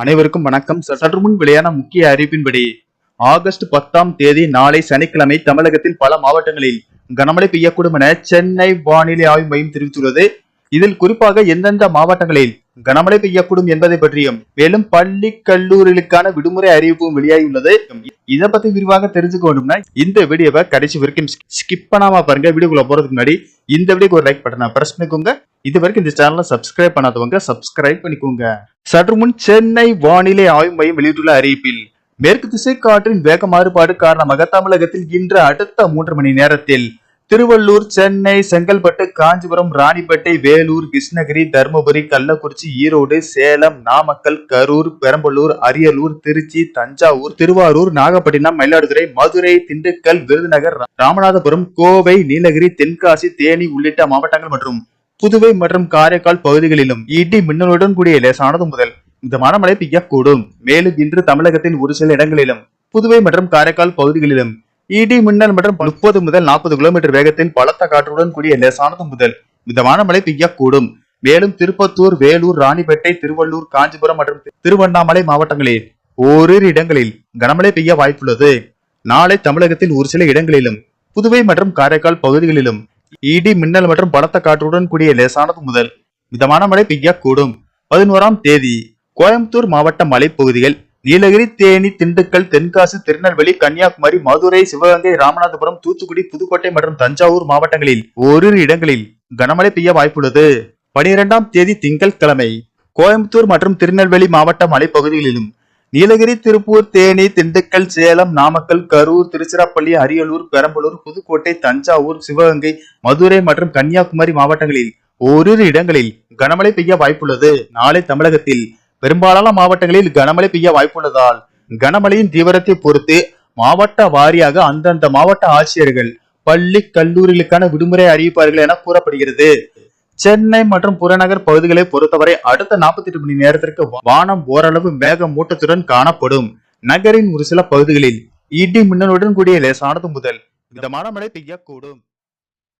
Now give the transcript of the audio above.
அனைவருக்கும் வணக்கம். சற்று முன் வெளியான முக்கிய அறிவிப்பின்படி ஆகஸ்ட் பத்தாம் தேதி நாளை சனிக்கிழமை தமிழகத்தில் பல மாவட்டங்களில் கனமழை பெய்யக்கூடும் என சென்னை வானிலை ஆய்வு மையம் தெரிவித்துள்ளது. இதில் குறிப்பாக எந்தெந்த மாவட்டங்களில் கனமழை பெய்யக்கூடும் என்பதை பற்றியும் மேலும் பள்ளி கல்லூரிகளுக்கான விடுமுறை அறிவிப்பும் வெளியாகியுள்ளது இதை பத்தி விரிவாக தெரிஞ்சுக்க வேண்டும்னா இந்த வீடியோவை கடைசி வரைக்கும் ஸ்கிப் பண்ணாம பாருங்க. வீடியோக்குள்ள போறதுக்கு முன்னாடி இந்த வீடியோக்கு ஒரு லைக் பட்டனை பிரஸ் பண்ணிக்கோங்க. இது வரைக்கும் இந்த சேனலை சப்ஸ்கிரைப் பண்ணாதவங்க சப்ஸ்கிரைப் பண்ணிக்கோங்க. சற்று முன் சென்னை வானிலை ஆய்வு மையம் வெளியிட்டுள்ள அறிவிப்பில் மேற்கு திசை காற்றின் வேக மாறுபாடு காரணமாக தமிழகத்தில் இன்று அடுத்த மூன்று மணி நேரத்தில் திருவள்ளூர் சென்னை செங்கல்பட்டு காஞ்சிபுரம் ராணிப்பேட்டை வேலூர் கிருஷ்ணகிரி தருமபுரி கள்ளக்குறிச்சி ஈரோடு சேலம் நாமக்கல் கரூர் பெரம்பலூர் அரியலூர் திருச்சி தஞ்சாவூர் திருவாரூர் நாகப்பட்டினம் மயிலாடுதுறை மதுரை திண்டுக்கல் விருதுநகர் ராமநாதபுரம் கோவை நீலகிரி தென்காசி தேனி உள்ளிட்ட மாவட்டங்கள் மற்றும் புதுவை மற்றும் காரைக்கால் பகுதிகளிலும் இடி மின்னலுடன் கூடிய லேசானது முதல் இந்த மழை பெய்யக்கூடும். மேலும் இன்று தமிழகத்தின் ஒரு சில இடங்களிலும் புதுவை மற்றும் காரைக்கால் பகுதிகளிலும் இடி மின்னல் மற்றும் முப்பது முதல் நாற்பது கிலோமீட்டர் வேகத்தில் பலத்த காற்றுடன் கூடிய லேசானது முதல். மிதமான மழை பெய்யக்கூடும். மேலும் திருப்பத்தூர் வேலூர் ராணிப்பேட்டை திருவள்ளூர் காஞ்சிபுரம் மற்றும் திருவண்ணாமலை மாவட்டங்களில் ஓரிரு இடங்களில் கனமழை பெய்ய வாய்ப்புள்ளது. நாளை தமிழகத்தில் ஒரு சில இடங்களிலும் புதுவை மற்றும் காரைக்கால் பகுதிகளிலும் இடி மின்னல் மற்றும் பலத்த காற்றுடன் கூடிய லேசானது முதல். மிதமான மழை பெய்யக்கூடும். பதினோராம் தேதி கோயம்புத்தூர் மாவட்ட மலைப்பகுதிகள் நீலகிரி தேனி திண்டுக்கல் தென்காசி திருநெல்வேலி கன்னியாகுமரி மதுரை சிவகங்கை ராமநாதபுரம் தூத்துக்குடி புதுக்கோட்டை மற்றும் தஞ்சாவூர் மாவட்டங்களில் ஓரிரு இடங்களில் கனமழை பெய்ய வாய்ப்புள்ளது. பனிரெண்டாம் தேதி திங்கள் கிழமை கோயம்புத்தூர் மற்றும் திருநெல்வேலி மாவட்ட மலைப்பகுதிகளிலும் நீலகிரி திருப்பூர் தேனி திண்டுக்கல் சேலம் நாமக்கல் கரூர் திருச்சிராப்பள்ளி அரியலூர் பெரம்பலூர் புதுக்கோட்டை தஞ்சாவூர் சிவகங்கை மதுரை மற்றும் கன்னியாகுமரி மாவட்டங்களில் ஓரிரு இடங்களில் கனமழை பெய்ய வாய்ப்புள்ளது. நாளை தமிழகத்தில் பெரும்பாலான மாவட்டங்களில் கனமழை பெய்ய வாய்ப்புள்ளதால் கனமழையின் தீவிரத்தை பொறுத்து மாவட்ட வாரியாக அந்தந்த மாவட்ட ஆட்சியர்கள் பள்ளி கல்லூரிகளுக்கான விடுமுறை அறிவிப்பார்கள் என கூறப்படுகிறது. சென்னை மற்றும் புறநகர் பகுதிகளை பொறுத்தவரை அடுத்த நாற்பத்தி எட்டு மணி நேரத்திற்கு வானம் ஓரளவு மேக மூட்டத்துடன் காணப்படும். நகரின் ஒரு சில பகுதிகளில் இடி மின்னலுடன் கூடிய லேசானது முதல். மிதமான மழை பெய்யக்கூடும்.